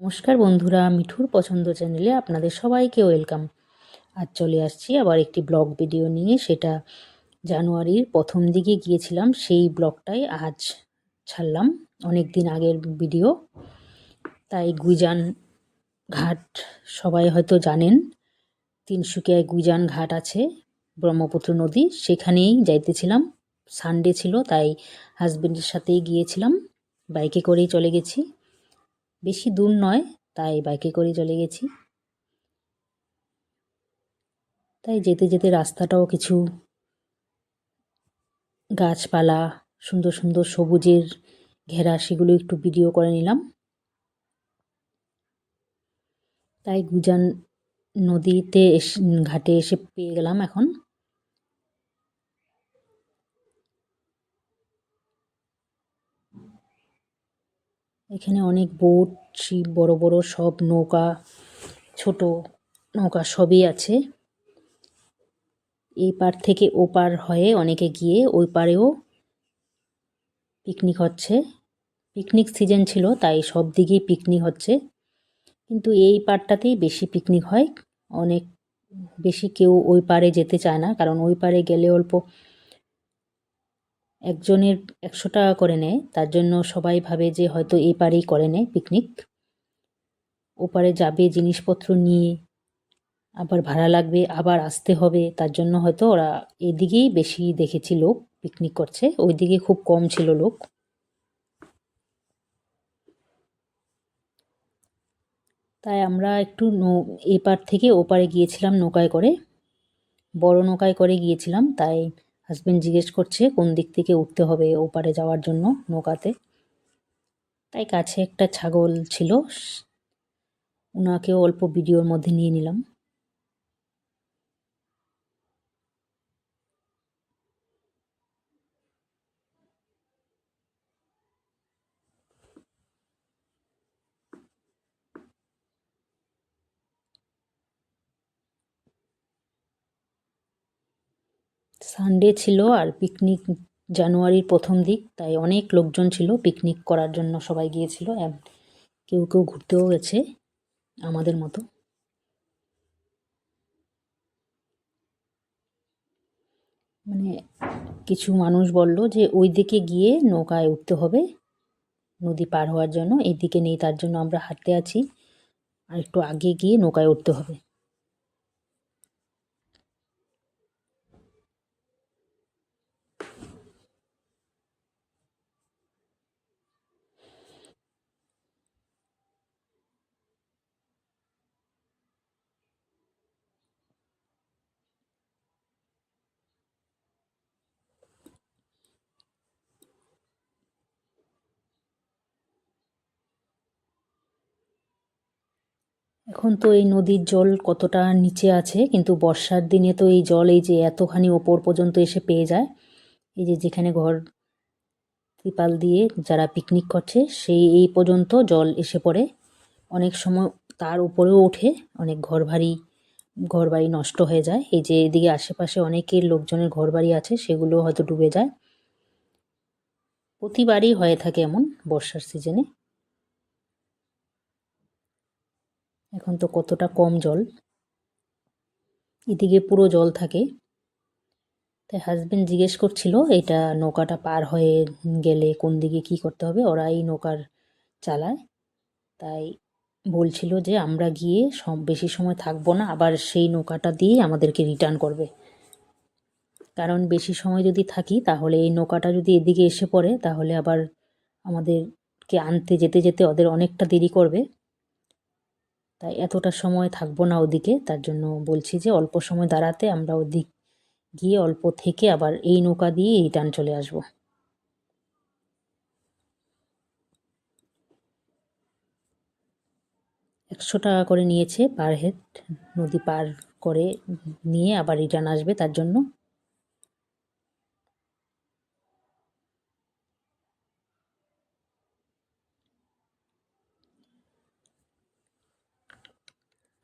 নমস্কার বন্ধুরা, মিঠুর পছন্দ চ্যানেলে আপনাদের সবাইকে ওয়েলকাম আজ চলে আসছি আবার একটি ব্লগ ভিডিও নিয়ে। সেটা জানুয়ারির প্রথম দিকে গিয়েছিলাম, সেই ব্লগটাই আজ ছাড়লাম অনেক দিন আগের ভিডিও তাই গুইজান ঘাট সবাই হয়তো জানেন তিনসুকিয়ায় গুইজান ঘাট আছে, ব্রহ্মপুত্র নদী, সেখানেই যাইতেছিলাম। সানডে ছিল, তাই হাজব্যান্ডের সাথেই গিয়েছিলাম বাইকে করেই চলে গেছি। বেশি দূর নয়, তাই বাইকে করে চলে গেছি। তাই যেতে যেতে রাস্তাটাও কিছু গাছপালা, সুন্দর সুন্দর সবুজের ঘেরা, সেগুলো একটু ভিডিও করে নিলাম। তাই গুজান নদীতে এসে, ঘাটে এসে পেয়ে গেলাম এখন। এখানে অনেক বোট, শিপ, বড় বড় সব নৌকা, ছোট নৌকা সবই আছে। এই পার থেকে ও পার হয়ে অনেকে গিয়ে ওই পারেও পিকনিক হচ্ছে। পিকনিক সিজন ছিল, তাই সব দিকেই পিকনিক হচ্ছে। কিন্তু এই পারটাতেই বেশি পিকনিক হয়। অনেক বেশি কেউ ওই পারে যেতে চায় না, কারণ ওই পারে গেলে অল্প একজনের একশো টাকা করে নেয়, তার জন্য সবাই ভাবে যে হয়তো এই পারেই করে নেয় পিকনিক ওপারে যাবে জিনিসপত্র নিয়ে, আবার ভাড়া লাগবে, আবার আসতে হবে, তার জন্য হয়তো ওরা এদিকেই বেশি দেখেছি লোক পিকনিক করছে, ওইদিকে খুব কম ছিল লোক। তাই আমরা একটু নৌ এপার থেকে ওপারে গিয়েছিলাম নৌকায় করে, বড় নৌকায় করে গিয়েছিলাম, তাই হাজব্যান্ড জিজ্ঞেস করছে, কোন দিক থেকে উঠতে হবে ওপারে যাওয়ার জন্য নৌকাতে? তাই কাছে একটা ছাগল ছিল ওনাকেও অল্প ভিডিওর মধ্যে নিয়ে নিলাম। সানডে ছিল আর পিকনিক জানুয়ারির প্রথম দিক, তাই অনেক লোকজন ছিল পিকনিক করার জন্য সবাই গিয়েছিল কেউ কেউ ঘুরতেও গেছে আমাদের মতো। মানে কিছু মানুষ বলল যে ওই দিকে গিয়ে নৌকায় উঠতে হবে, নদী পার হওয়ার জন্য এই দিকে নেই তার জন্য আমরা হাঁটতে আছি, আর একটু আগে গিয়ে নৌকায় উঠতে হবে। এখন তো এই নদীর জল কতটা নিচে আছে, কিন্তু বর্ষার দিনে তো এই জল এই যে এতখানি ওপর পর্যন্ত এসে পেয়ে যায়। এই যে যেখানে ঘর ত্রিপাল দিয়ে যারা পিকনিক করছে, সেই এই পর্যন্ত জল এসে পড়ে। অনেক সময় তার উপরেও ওঠে, অনেক ঘর ভারী ঘর বাড়ি নষ্ট হয়ে যায়। এই যে এদিকে আশেপাশে অনেকের লোকজনের ঘর বাড়ি আছে, সেগুলো হয়তো ডুবে যায়। প্রতিবারই হয়ে থাকে এমন বর্ষার সিজনে এখন তো কতটা কম জল। এদিকে পুরো জল থাকে। তাই হাজব্যান্ড জিজ্ঞেস করছিল, এটা নৌকাটা পার হয়ে গেলে কোন দিকে কি করতে হবে? ওরা এই নৌকার চালায়। তাই বলছিল যে, আমরা গিয়ে সব বেশি সময় থাকব না, আবার সেই নৌকাটা দিয়ে আমাদেরকে রিটার্ন করবে। কারণ বেশি সময় যদি থাকি, তাহলে এই নৌকাটা যদি এদিকে এসে পড়ে, তাহলে আবার আমাদেরকে আনতে যেতে যেতে ওদের অনেকটা দেরি করবে। তাই এতটা সময় থাকব না ওদিকে। তার জন্য বলছি যে অল্প সময় দাঁড়াতে আমরা ওদিক গিয়ে অল্প থেকে আবার এই নৌকা দিয়ে রিটার্ন চলে আসব। একশো টাকা করে নিয়েছে পার হেড। নদী পার করে নিয়ে আবার রিটার্ন আসবে তার জন্য।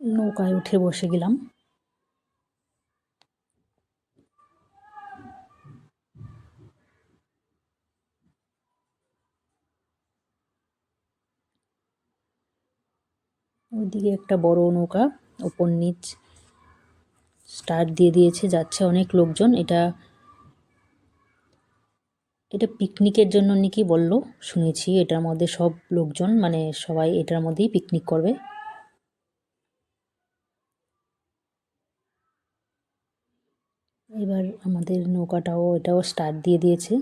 নৌকায় উঠে বসে গেলাম। ওইদিকে একটা বড় নৌকা, ওপর নিচ স্টার্ট দিয়ে দিয়েছে, যাচ্ছে অনেক লোকজন। এটা এটা পিকনিকের জন্য নাকি বলল, শুনেছি। এটার মধ্যে সব লোকজন মানে সবাই এটার মধ্যেই পিকনিক করবে। এবার আমাদের নৌকাটাও এটাও স্টার্ট দিয়ে দিয়েছে।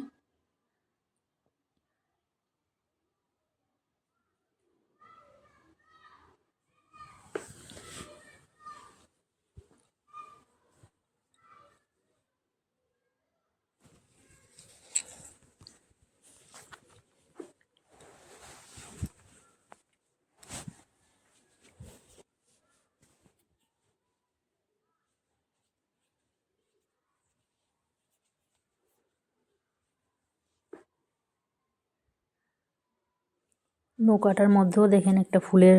নৌকাটার মধ্যেও দেখেন একটা ফুলের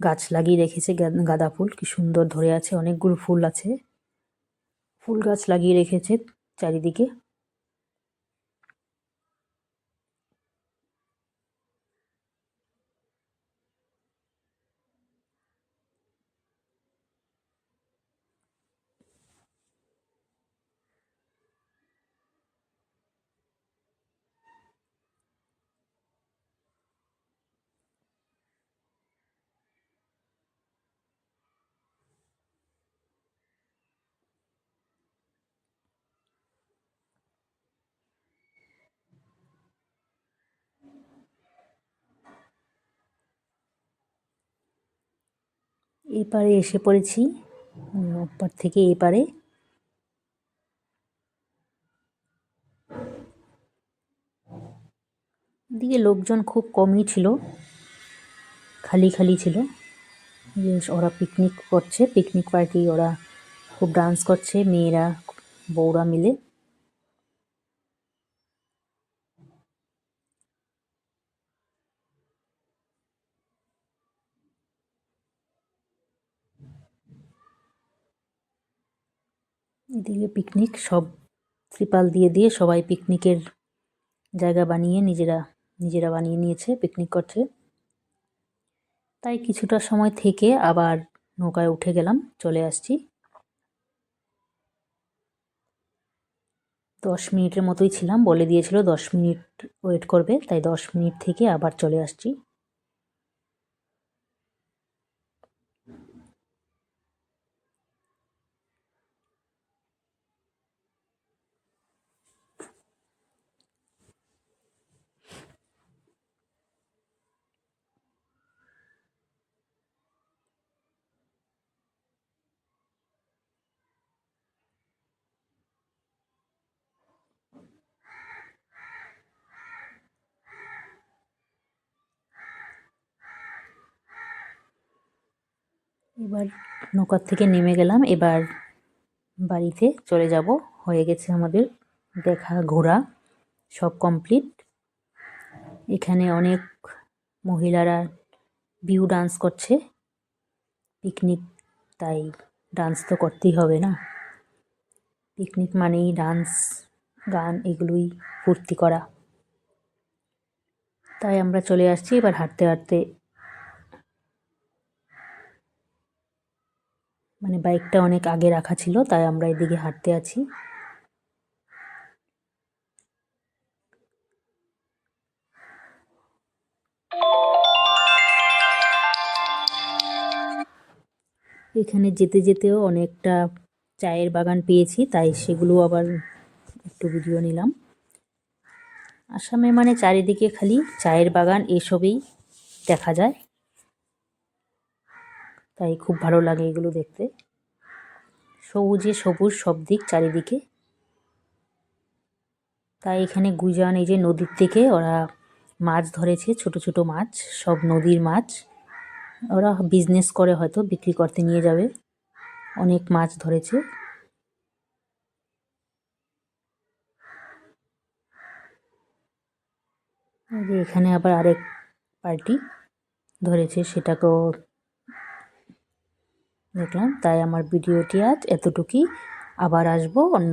গাছ লাগিয়ে রেখেছে গাঁদা ফুল। কি সুন্দর ধরে আছে, অনেকগুলো ফুল আছে। ফুল গাছ লাগিয়ে রেখেছে চারিদিকে। এপারে এসে পড়েছি ওপার থেকে এপারে। দিকে লোকজন খুব কমই ছিল, খালি খালি ছিল। ওরা পিকনিক করছে পিকনিক পার্টি ওরা খুব ডান্স করছে, মেয়েরা, বউরা মিলে। এদিকে পিকনিক সব ত্রিপাল দিয়ে দিয়ে সবাই পিকনিকের জায়গা বানিয়ে নিজেরা নিজেরা বানিয়ে নিয়েছে পিকনিক করছে। তাই কিছুটা সময় থেকে আবার নৌকায় উঠে গেলাম, চলে আসছি। দশ মিনিটের মতোই ছিলাম, বলে দিয়েছিল দশ মিনিট ওয়েট করবে, তাই দশ মিনিট থেকে আবার চলে আসছি। এবার নৌকার থেকে নেমে গেলাম। এবার বাড়িতে চলে যাব। হয়ে গেছে আমাদের দেখা ঘোরা, সব কমপ্লিট এখানে অনেক মহিলারা বিউ ডান্স করছে। পিকনিক তাই ডান্স তো করতেই হবে না? পিকনিক মানেই ডান্স গান এগুলোই ফুর্তি করা। তাই আমরা চলে আসছি। এবার হাঁটতে হাঁটতে মানে বাইকটা অনেক আগে রাখা ছিল, তাই আমরা এদিকে হাঁটতে আছি। এখানে যেতে যেতেও অনেকটা চায়ের বাগান পেয়েছি, তাই সেগুলো আবার একটু ভিডিও নিলাম। আসামে মানে চারিদিকে খালি চায়ের বাগান, এসবই দেখা যায়। তাই খুব ভালো লাগে এগুলো দেখতে। সবুজে সবুজ সব দিক চারিদিকে। তাই এখানে গুজান এই যে নদীর থেকে ওরা মাছ ধরেছে, ছোট ছোট মাছ, সব নদীর মাছ। ওরা বিজনেস করে হয়তো, বিক্রি করতে নিয়ে যাবে। অনেক মাছ ধরেছে। এখানে আবার আরেক পার্টি ধরেছে, সেটাকেও দেখলাম তাই আমার ভিডিওটি আজ এতটুকুই। আবার আসব অন্য